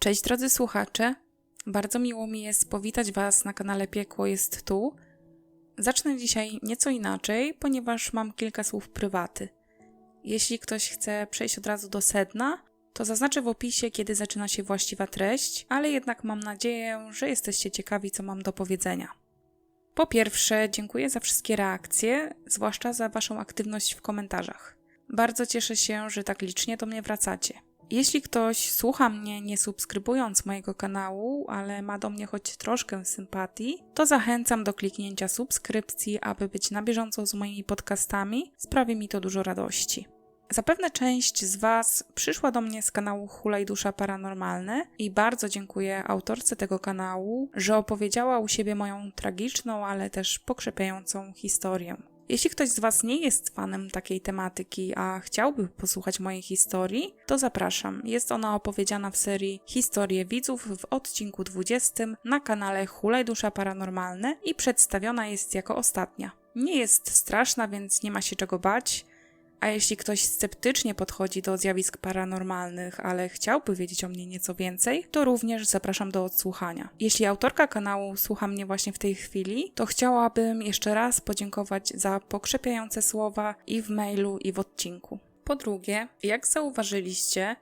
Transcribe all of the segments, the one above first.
Cześć drodzy słuchacze, bardzo miło mi jest powitać Was na kanale Piekło jest tu. Zacznę dzisiaj nieco inaczej, ponieważ mam kilka słów prywaty. Jeśli ktoś chce przejść od razu do sedna, to zaznaczę w opisie, kiedy zaczyna się właściwa treść, ale jednak mam nadzieję, że jesteście ciekawi, co mam do powiedzenia. Po pierwsze, dziękuję za wszystkie reakcje, zwłaszcza za Waszą aktywność w komentarzach. Bardzo cieszę się, że tak licznie do mnie wracacie. Jeśli ktoś słucha mnie nie subskrybując mojego kanału, ale ma do mnie choć troszkę sympatii, to zachęcam do kliknięcia subskrypcji, aby być na bieżąco z moimi podcastami. Sprawi mi to dużo radości. Zapewne część z Was przyszła do mnie z kanału Hulaj Dusza Paranormalne i bardzo dziękuję autorce tego kanału, że opowiedziała u siebie moją tragiczną, ale też pokrzepiającą historię. Jeśli ktoś z Was nie jest fanem takiej tematyki, a chciałby posłuchać mojej historii, to zapraszam. Jest ona opowiedziana w serii Historie widzów w odcinku 20 na kanale Hulaj Dusza Paranormalne i przedstawiona jest jako ostatnia. Nie jest straszna, więc nie ma się czego bać. A jeśli ktoś sceptycznie podchodzi do zjawisk paranormalnych, ale chciałby wiedzieć o mnie nieco więcej, to również zapraszam do odsłuchania. Jeśli autorka kanału słucha mnie właśnie w tej chwili, to chciałabym jeszcze raz podziękować za pokrzepiające słowa i w mailu, i w odcinku. Po drugie, jak zauważyliście,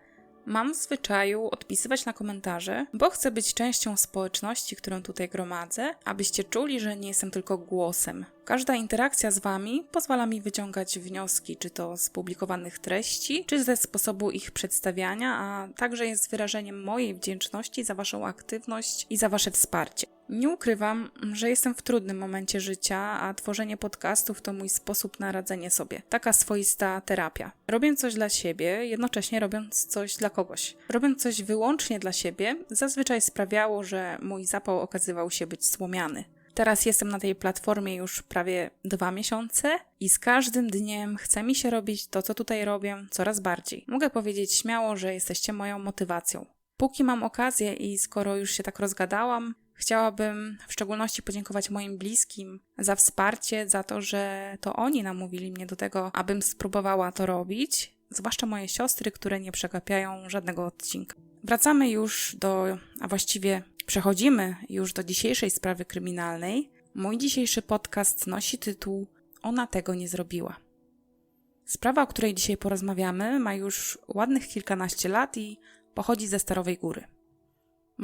Mam w zwyczaju odpisywać na komentarze, bo chcę być częścią społeczności, którą tutaj gromadzę, abyście czuli, że nie jestem tylko głosem. Każda interakcja z Wami pozwala mi wyciągać wnioski, czy to z publikowanych treści, czy ze sposobu ich przedstawiania, a także jest wyrażeniem mojej wdzięczności za Waszą aktywność i za Wasze wsparcie. Nie ukrywam, że jestem w trudnym momencie życia, a tworzenie podcastów to mój sposób na radzenie sobie. Taka swoista terapia. Robię coś dla siebie, jednocześnie robiąc coś dla kogoś. Robiąc coś wyłącznie dla siebie, zazwyczaj sprawiało, że mój zapał okazywał się być słomiany. Teraz jestem na tej platformie już prawie dwa miesiące i z każdym dniem chce mi się robić to, co tutaj robię, coraz bardziej. Mogę powiedzieć śmiało, że jesteście moją motywacją. Póki mam okazję i skoro już się tak rozgadałam, Chciałabym w szczególności podziękować moim bliskim za wsparcie, za to, że to oni namówili mnie do tego, abym spróbowała to robić, zwłaszcza moje siostry, które nie przegapiają żadnego odcinka. Wracamy już do, a właściwie przechodzimy już do dzisiejszej sprawy kryminalnej. Mój dzisiejszy podcast nosi tytuł Ona tego nie zrobiła. Sprawa, o której dzisiaj porozmawiamy, ma już ładnych kilkanaście lat i pochodzi ze Starowej Góry.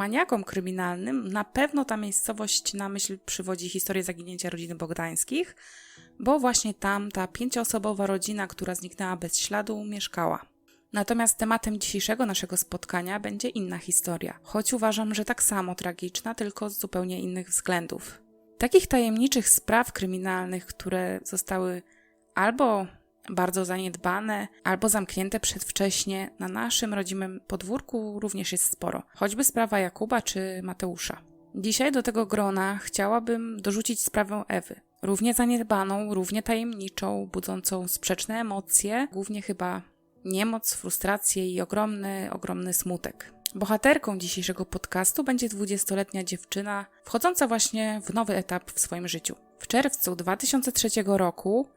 Maniakom kryminalnym na pewno ta miejscowość na myśl przywodzi historię zaginięcia rodziny Bogdańskich, bo właśnie tam ta pięcioosobowa rodzina, która zniknęła bez śladu, mieszkała. Natomiast tematem dzisiejszego naszego spotkania będzie inna historia, choć uważam, że tak samo tragiczna, tylko z zupełnie innych względów. Takich tajemniczych spraw kryminalnych, które zostały albo bardzo zaniedbane albo zamknięte przedwcześnie, na naszym rodzimym podwórku również jest sporo, choćby sprawa Jakuba czy Mateusza. Dzisiaj do tego grona chciałabym dorzucić sprawę Ewy. Równie zaniedbaną, równie tajemniczą, budzącą sprzeczne emocje, głównie chyba niemoc, frustrację i ogromny, ogromny smutek. Bohaterką dzisiejszego podcastu będzie 20-letnia dziewczyna, wchodząca właśnie w nowy etap w swoim życiu. W czerwcu 2003 roku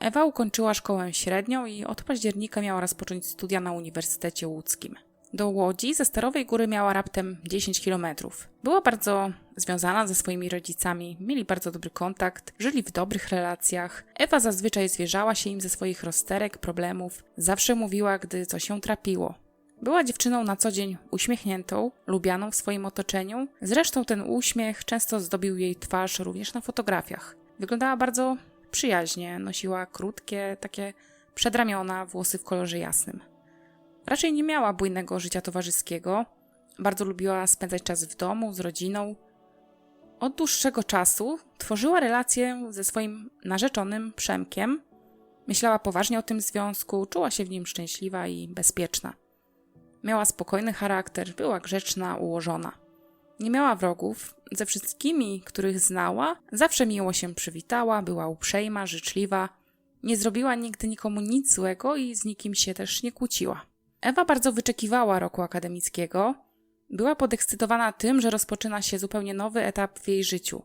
Ewa ukończyła szkołę średnią i od października miała rozpocząć studia na Uniwersytecie Łódzkim. Do Łodzi ze Starowej Góry miała raptem 10 kilometrów. Była bardzo związana ze swoimi rodzicami, mieli bardzo dobry kontakt, żyli w dobrych relacjach. Ewa zazwyczaj zwierzała się im ze swoich rozterek, problemów, zawsze mówiła, gdy coś się trapiło. Była dziewczyną na co dzień uśmiechniętą, lubianą w swoim otoczeniu, zresztą ten uśmiech często zdobił jej twarz również na fotografiach. Wyglądała bardzo przyjaźnie, nosiła krótkie, takie przedramiona, włosy w kolorze jasnym. Raczej nie miała bujnego życia towarzyskiego, bardzo lubiła spędzać czas w domu, z rodziną. Od dłuższego czasu tworzyła relację ze swoim narzeczonym Przemkiem. Myślała poważnie o tym związku, czuła się w nim szczęśliwa i bezpieczna. Miała spokojny charakter, była grzeczna, ułożona. Nie miała wrogów, ze wszystkimi, których znała, zawsze miło się przywitała, była uprzejma, życzliwa, nie zrobiła nigdy nikomu nic złego i z nikim się też nie kłóciła. Ewa bardzo wyczekiwała roku akademickiego. Była podekscytowana tym, że rozpoczyna się zupełnie nowy etap w jej życiu.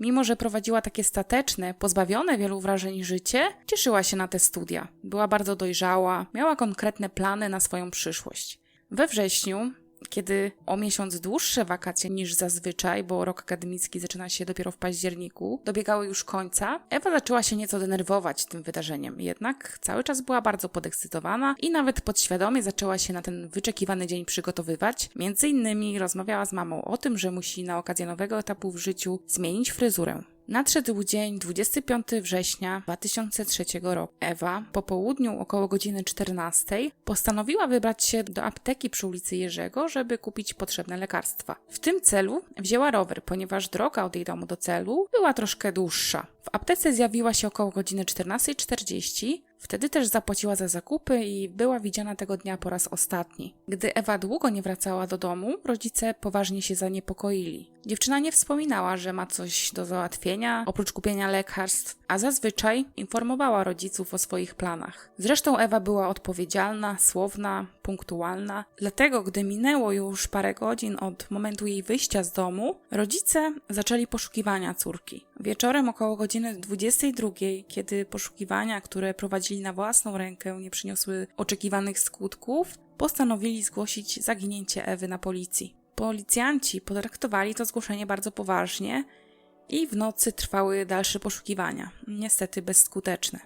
Mimo, że prowadziła takie stateczne, pozbawione wielu wrażeń życie, cieszyła się na te studia. Była bardzo dojrzała, miała konkretne plany na swoją przyszłość. We wrześniu Kiedy o miesiąc dłuższe wakacje niż zazwyczaj, bo rok akademicki zaczyna się dopiero w październiku, dobiegały już końca, Ewa zaczęła się nieco denerwować tym wydarzeniem. Jednak cały czas była bardzo podekscytowana i nawet podświadomie zaczęła się na ten wyczekiwany dzień przygotowywać. Między innymi rozmawiała z mamą o tym, że musi na okazję nowego etapu w życiu zmienić fryzurę. Nadszedł dzień 25 września 2003 roku. Ewa po południu około godziny 14 postanowiła wybrać się do apteki przy ulicy Jerzego, żeby kupić potrzebne lekarstwa. W tym celu wzięła rower, ponieważ droga od jej domu do celu była troszkę dłuższa. W aptece zjawiła się około godziny 14.40. Wtedy też zapłaciła za zakupy i była widziana tego dnia po raz ostatni. Gdy Ewa długo nie wracała do domu, rodzice poważnie się zaniepokoili. Dziewczyna nie wspominała, że ma coś do załatwienia, oprócz kupienia lekarstw, a zazwyczaj informowała rodziców o swoich planach. Zresztą Ewa była odpowiedzialna, słowna, punktualna, dlatego gdy minęło już parę godzin od momentu jej wyjścia z domu, rodzice zaczęli poszukiwania córki. Wieczorem około godziny 22, kiedy poszukiwania, które prowadzili na własną rękę, nie przyniosły oczekiwanych skutków, postanowili zgłosić zaginięcie Ewy na policji. Policjanci potraktowali to zgłoszenie bardzo poważnie i w nocy trwały dalsze poszukiwania, niestety bezskuteczne.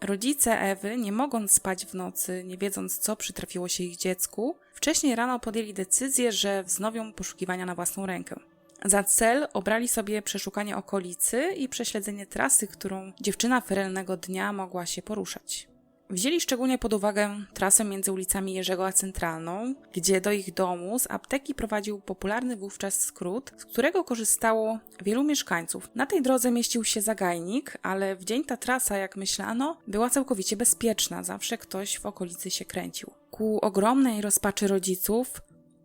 Rodzice Ewy, nie mogąc spać w nocy, nie wiedząc co przytrafiło się ich dziecku, wcześniej rano podjęli decyzję, że wznowią poszukiwania na własną rękę. Za cel obrali sobie przeszukanie okolicy i prześledzenie trasy, którą dziewczyna ferelnego dnia mogła się poruszać. Wzięli szczególnie pod uwagę trasę między ulicami Jerzego a Centralną, gdzie do ich domu z apteki prowadził popularny wówczas skrót, z którego korzystało wielu mieszkańców. Na tej drodze mieścił się zagajnik, ale w dzień ta trasa, jak myślano, była całkowicie bezpieczna, zawsze ktoś w okolicy się kręcił. Ku ogromnej rozpaczy rodziców,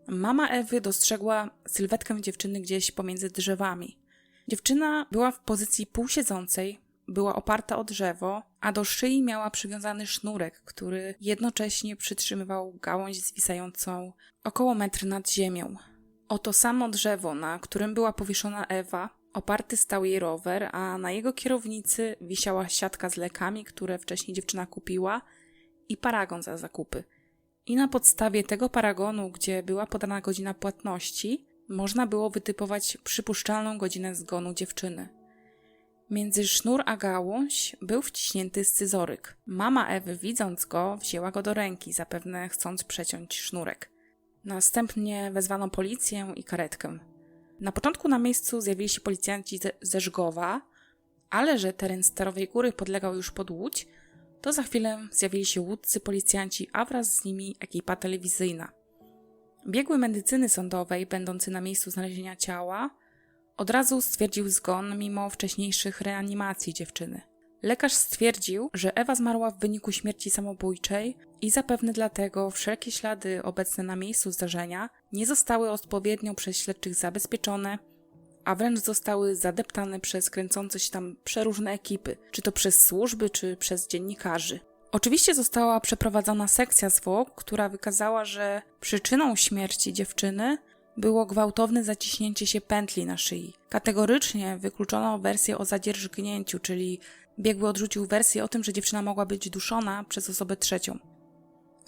mama Ewy dostrzegła sylwetkę dziewczyny gdzieś pomiędzy drzewami. Dziewczyna była w pozycji półsiedzącej, była oparta o drzewo, a do szyi miała przywiązany sznurek, który jednocześnie przytrzymywał gałąź zwisającą około metr nad ziemią. Oto samo drzewo, na którym była powieszona Ewa, oparty stał jej rower, a na jego kierownicy wisiała siatka z lekami, które wcześniej dziewczyna kupiła i paragon za zakupy. I na podstawie tego paragonu, gdzie była podana godzina płatności, można było wytypować przypuszczalną godzinę zgonu dziewczyny. Między sznur a gałąź był wciśnięty scyzoryk. Mama Ewy, widząc go, wzięła go do ręki, zapewne chcąc przeciąć sznurek. Następnie wezwano policję i karetkę. Na początku na miejscu zjawili się policjanci ze, Żgowa, ale że teren Starowej Góry podlegał już pod Łódź, to za chwilę zjawili się łódcy policjanci, a wraz z nimi ekipa telewizyjna. Biegły medycyny sądowej, będący na miejscu znalezienia ciała, od razu stwierdził zgon mimo wcześniejszych reanimacji dziewczyny. Lekarz stwierdził, że Ewa zmarła w wyniku śmierci samobójczej i zapewne dlatego wszelkie ślady obecne na miejscu zdarzenia nie zostały odpowiednio przez śledczych zabezpieczone, a wręcz zostały zadeptane przez kręcące się tam przeróżne ekipy, czy to przez służby, czy przez dziennikarzy. Oczywiście została przeprowadzona sekcja zwłok, która wykazała, że przyczyną śmierci dziewczyny było gwałtowne zaciśnięcie się pętli na szyi. Kategorycznie wykluczono wersję o zadzierżgnięciu, czyli biegły odrzucił wersję o tym, że dziewczyna mogła być duszona przez osobę trzecią.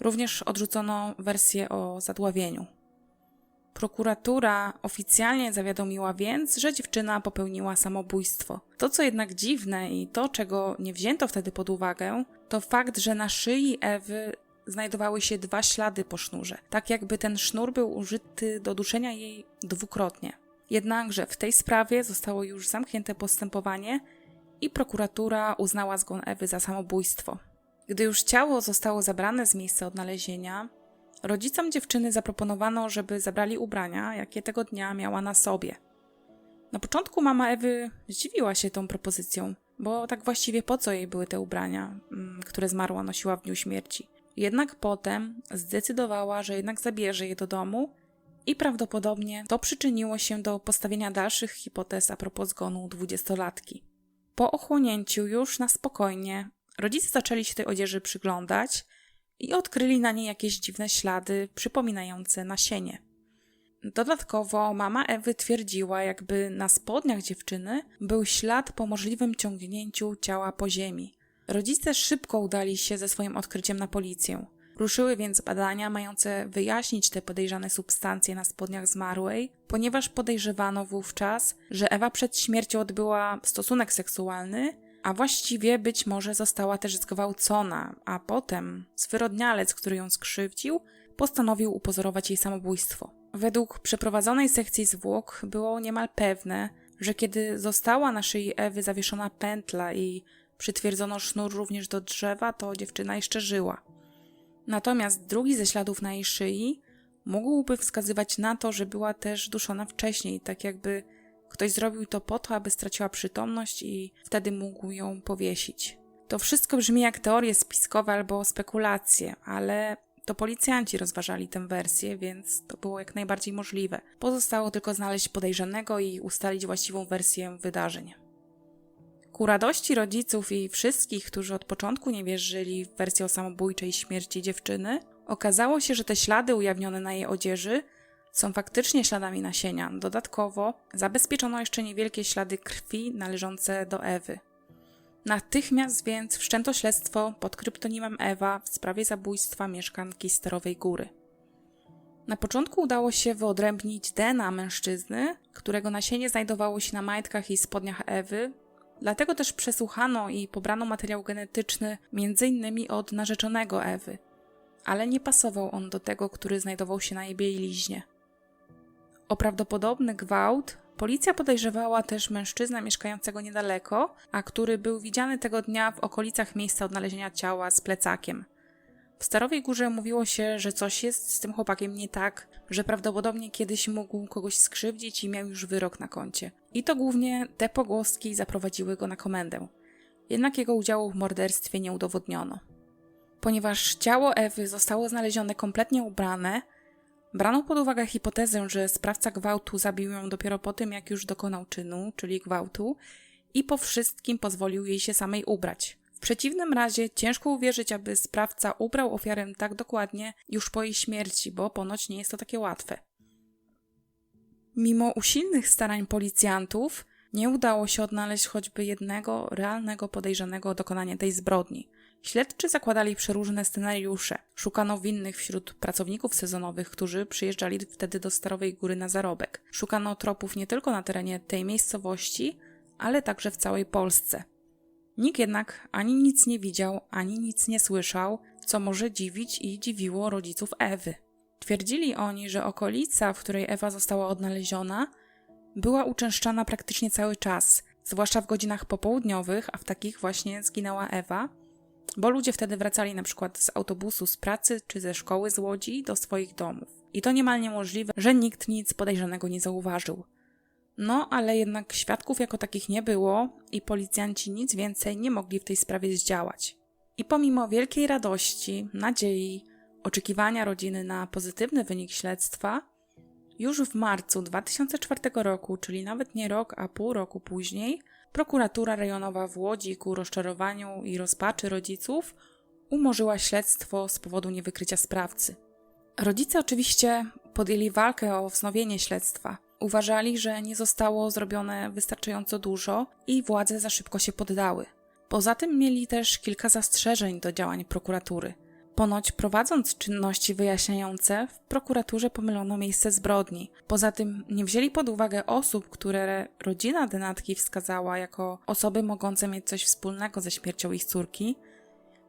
Również odrzucono wersję o zadławieniu. Prokuratura oficjalnie zawiadomiła więc, że dziewczyna popełniła samobójstwo. To, co jednak dziwne i to, czego nie wzięto wtedy pod uwagę, to fakt, że na szyi Ewy znajdowały się dwa ślady po sznurze, tak jakby ten sznur był użyty do duszenia jej dwukrotnie. Jednakże w tej sprawie zostało już zamknięte postępowanie i prokuratura uznała zgon Ewy za samobójstwo. Gdy już ciało zostało zabrane z miejsca odnalezienia, rodzicom dziewczyny zaproponowano, żeby zabrali ubrania, jakie tego dnia miała na sobie. Na początku mama Ewy zdziwiła się tą propozycją, bo tak właściwie po co jej były te ubrania, mm, które zmarła nosiła w dniu śmierci. Jednak potem zdecydowała, że jednak zabierze je do domu i prawdopodobnie to przyczyniło się do postawienia dalszych hipotez a propos zgonu dwudziestolatki. Po ochłonięciu już na spokojnie rodzice zaczęli się tej odzieży przyglądać i odkryli na niej jakieś dziwne ślady przypominające nasienie. Dodatkowo mama Ewy twierdziła, jakby na spodniach dziewczyny był ślad po możliwym ciągnięciu ciała po ziemi. Rodzice szybko udali się ze swoim odkryciem na policję. Ruszyły więc badania mające wyjaśnić te podejrzane substancje na spodniach zmarłej, ponieważ podejrzewano wówczas, że Ewa przed śmiercią odbyła stosunek seksualny, a właściwie być może została też zgwałcona, a potem zwyrodnialec, który ją skrzywdził, postanowił upozorować jej samobójstwo. Według przeprowadzonej sekcji zwłok było niemal pewne, że kiedy została na szyi Ewy zawieszona pętla i przytwierdzono sznur również do drzewa, to dziewczyna jeszcze żyła. Natomiast drugi ze śladów na jej szyi mógłby wskazywać na to, że była też duszona wcześniej, tak jakby ktoś zrobił to po to, aby straciła przytomność i wtedy mógł ją powiesić. To wszystko brzmi jak teorie spiskowe albo spekulacje, ale to policjanci rozważali tę wersję, więc to było jak najbardziej możliwe. Pozostało tylko znaleźć podejrzanego i ustalić właściwą wersję wydarzeń. Ku radości rodziców i wszystkich, którzy od początku nie wierzyli w wersję o samobójczej śmierci dziewczyny, okazało się, że te ślady ujawnione na jej odzieży są faktycznie śladami nasienia. Dodatkowo zabezpieczono jeszcze niewielkie ślady krwi należące do Ewy. Natychmiast więc wszczęto śledztwo pod kryptonimem Ewa w sprawie zabójstwa mieszkanki Sterowej Góry. Na początku udało się wyodrębnić DNA mężczyzny, którego nasienie znajdowało się na majtkach i spodniach Ewy, dlatego też przesłuchano i pobrano materiał genetyczny m.in. od narzeczonego Ewy, ale nie pasował on do tego, który znajdował się na jej bieliźnie. O prawdopodobny gwałt policja podejrzewała też mężczyznę mieszkającego niedaleko, a który był widziany tego dnia w okolicach miejsca odnalezienia ciała z plecakiem. W Starowej Górze mówiło się, że coś jest z tym chłopakiem nie tak, że prawdopodobnie kiedyś mógł kogoś skrzywdzić i miał już wyrok na koncie. I to głównie te pogłoski zaprowadziły go na komendę. Jednak jego udziału w morderstwie nie udowodniono. Ponieważ ciało Ewy zostało znalezione kompletnie ubrane, Brano pod uwagę hipotezę, że sprawca gwałtu zabił ją dopiero po tym, jak już dokonał czynu, czyli gwałtu, i po wszystkim pozwolił jej się samej ubrać. W przeciwnym razie ciężko uwierzyć, aby sprawca ubrał ofiarę tak dokładnie już po jej śmierci, bo ponoć nie jest to takie łatwe. Mimo usilnych starań policjantów, nie udało się odnaleźć choćby jednego realnego podejrzanego o dokonanie tej zbrodni. Śledczy zakładali przeróżne scenariusze. Szukano winnych wśród pracowników sezonowych, którzy przyjeżdżali wtedy do Starowej Góry na zarobek. Szukano tropów nie tylko na terenie tej miejscowości, ale także w całej Polsce. Nikt jednak ani nic nie widział, ani nic nie słyszał, co może dziwić i dziwiło rodziców Ewy. Twierdzili oni, że okolica, w której Ewa została odnaleziona, była uczęszczana praktycznie cały czas, zwłaszcza w godzinach popołudniowych, a w takich właśnie zginęła Ewa, bo ludzie wtedy wracali na przykład z autobusu z pracy czy ze szkoły z Łodzi do swoich domów. I to niemal niemożliwe, że nikt nic podejrzanego nie zauważył. No, ale jednak świadków jako takich nie było i policjanci nic więcej nie mogli w tej sprawie zdziałać. I pomimo wielkiej radości, nadziei, oczekiwania rodziny na pozytywny wynik śledztwa, już w marcu 2004 roku, czyli nawet nie rok, a pół roku później, prokuratura rejonowa w Łodzi ku rozczarowaniu i rozpaczy rodziców umorzyła śledztwo z powodu niewykrycia sprawcy. Rodzice oczywiście podjęli walkę o wznowienie śledztwa. Uważali, że nie zostało zrobione wystarczająco dużo i władze za szybko się poddały. Poza tym mieli też kilka zastrzeżeń do działań prokuratury. Ponoć prowadząc czynności wyjaśniające, w prokuraturze pomylono miejsce zbrodni. Poza tym nie wzięli pod uwagę osób, które rodzina Denatki wskazała jako osoby mogące mieć coś wspólnego ze śmiercią ich córki.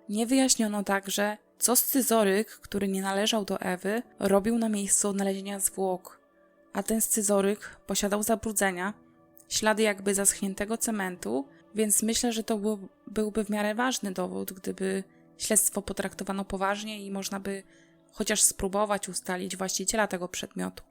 Nie wyjaśniono także, co scyzoryk, który nie należał do Ewy, robił na miejscu odnalezienia zwłok. A ten scyzoryk posiadał zabrudzenia, ślady jakby zaschniętego cementu, więc myślę, że to był, byłby w miarę ważny dowód, gdyby śledztwo potraktowano poważnie i można by chociaż spróbować ustalić właściciela tego przedmiotu.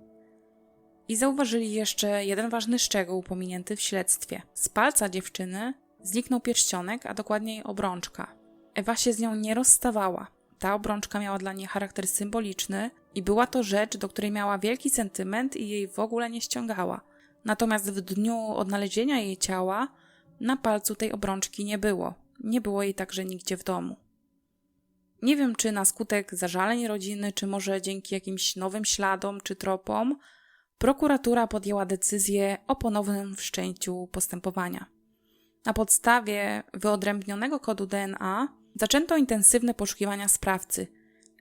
I zauważyli jeszcze jeden ważny szczegół pominięty w śledztwie. Z palca dziewczyny zniknął pierścionek, a dokładniej obrączka. Ewa się z nią nie rozstawała. Ta obrączka miała dla niej charakter symboliczny i była to rzecz, do której miała wielki sentyment i jej w ogóle nie ściągała. Natomiast w dniu odnalezienia jej ciała na palcu tej obrączki nie było. Nie było jej także nigdzie w domu. Nie wiem, czy na skutek zażaleń rodziny, czy może dzięki jakimś nowym śladom czy tropom, prokuratura podjęła decyzję o ponownym wszczęciu postępowania. Na podstawie wyodrębnionego kodu DNA zaczęto intensywne poszukiwania sprawcy.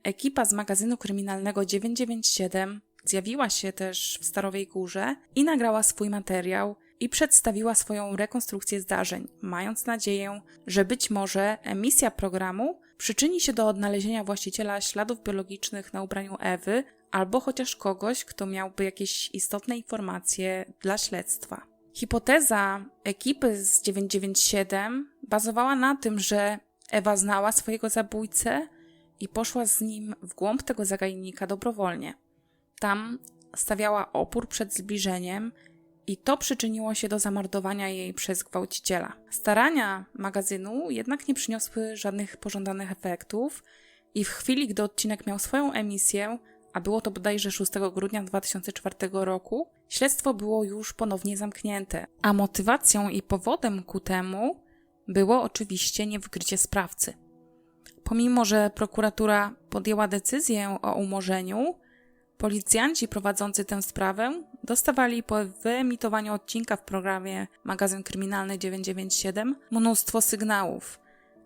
Ekipa z magazynu kryminalnego 997 zjawiła się też w Starowej Górze i nagrała swój materiał i przedstawiła swoją rekonstrukcję zdarzeń, mając nadzieję, że być może emisja programu przyczyni się do odnalezienia właściciela śladów biologicznych na ubraniu Ewy, albo chociaż kogoś, kto miałby jakieś istotne informacje dla śledztwa. Hipoteza ekipy z 997 bazowała na tym, że Ewa znała swojego zabójcę i poszła z nim w głąb tego zagajnika dobrowolnie. Tam stawiała opór przed zbliżeniem i to przyczyniło się do zamordowania jej przez gwałciciela. Starania magazynu jednak nie przyniosły żadnych pożądanych efektów i w chwili, gdy odcinek miał swoją emisję, a było to bodajże 6 grudnia 2004 roku, śledztwo było już ponownie zamknięte, a motywacją i powodem ku temu było oczywiście niewykrycie sprawcy. Pomimo, że prokuratura podjęła decyzję o umorzeniu, policjanci prowadzący tę sprawę dostawali po wyemitowaniu odcinka w programie Magazyn Kryminalny 997 mnóstwo sygnałów,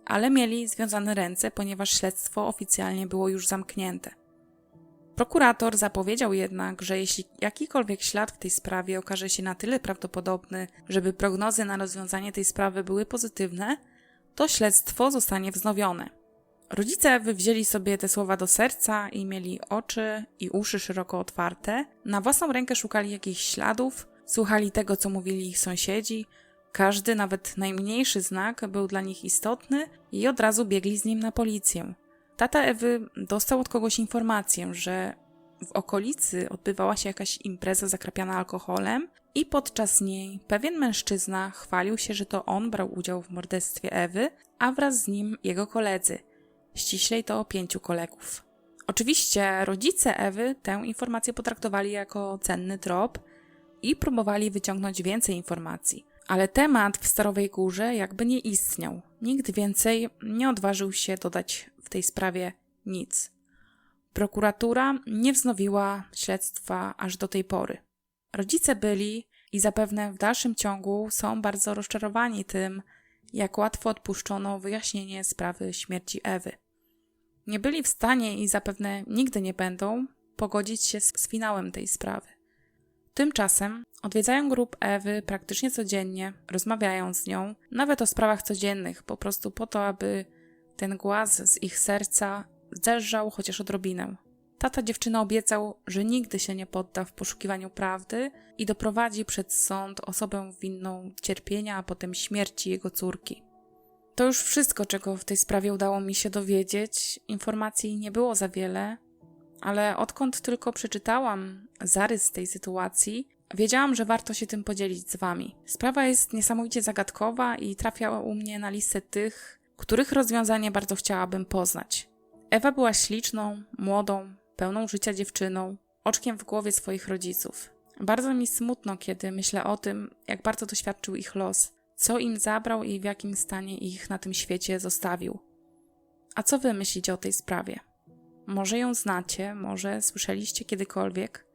ale mieli związane ręce, ponieważ śledztwo oficjalnie było już zamknięte. Prokurator zapowiedział jednak, że jeśli jakikolwiek ślad w tej sprawie okaże się na tyle prawdopodobny, żeby prognozy na rozwiązanie tej sprawy były pozytywne, to śledztwo zostanie wznowione. Rodzice Ewy wzięli sobie te słowa do serca i mieli oczy i uszy szeroko otwarte. Na własną rękę szukali jakichś śladów, słuchali tego, co mówili ich sąsiedzi. Każdy, nawet najmniejszy znak był dla nich istotny i od razu biegli z nim na policję. Tata Ewy dostał od kogoś informację, że w okolicy odbywała się jakaś impreza zakrapiana alkoholem i podczas niej pewien mężczyzna chwalił się, że to on brał udział w morderstwie Ewy, a wraz z nim jego koledzy. Ściślej to pięciu kolegów. Oczywiście rodzice Ewy tę informację potraktowali jako cenny trop i próbowali wyciągnąć więcej informacji. Ale temat w Starowej Górze jakby nie istniał. Nikt więcej nie odważył się dodać w tej sprawie nic. Prokuratura nie wznowiła śledztwa aż do tej pory. Rodzice byli i zapewne w dalszym ciągu są bardzo rozczarowani tym, jak łatwo odpuszczono wyjaśnienie sprawy śmierci Ewy. Nie byli w stanie i zapewne nigdy nie będą pogodzić się z, z finałem tej sprawy. Tymczasem odwiedzają grup Ewy praktycznie codziennie, rozmawiają z nią, nawet o sprawach codziennych, po prostu po to, aby ten głaz z ich serca zderżał chociaż odrobinę. Tata dziewczyny obiecał, że nigdy się nie podda w poszukiwaniu prawdy i doprowadzi przed sąd osobę winną cierpienia, a potem śmierci jego córki. To już wszystko, czego w tej sprawie udało mi się dowiedzieć. Informacji nie było za wiele, ale odkąd tylko przeczytałam zarys tej sytuacji, wiedziałam, że warto się tym podzielić z wami. Sprawa jest niesamowicie zagadkowa i trafia u mnie na listę tych, których rozwiązanie bardzo chciałabym poznać. Ewa była śliczną, młodą, pełną życia dziewczyną, oczkiem w głowie swoich rodziców. Bardzo mi smutno, kiedy myślę o tym, jak bardzo doświadczył ich los, co im zabrał i w jakim stanie ich na tym świecie zostawił. A co wy myślicie o tej sprawie? Może ją znacie, może słyszeliście kiedykolwiek?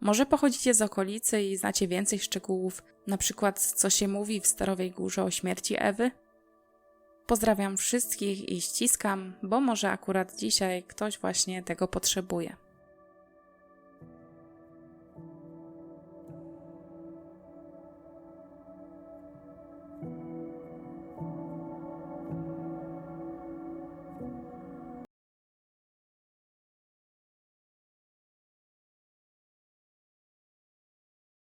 Może pochodzicie z okolicy i znacie więcej szczegółów, na przykład co się mówi w Starowej Górze o śmierci Ewy? Pozdrawiam wszystkich i ściskam, bo może akurat dzisiaj ktoś właśnie tego potrzebuje.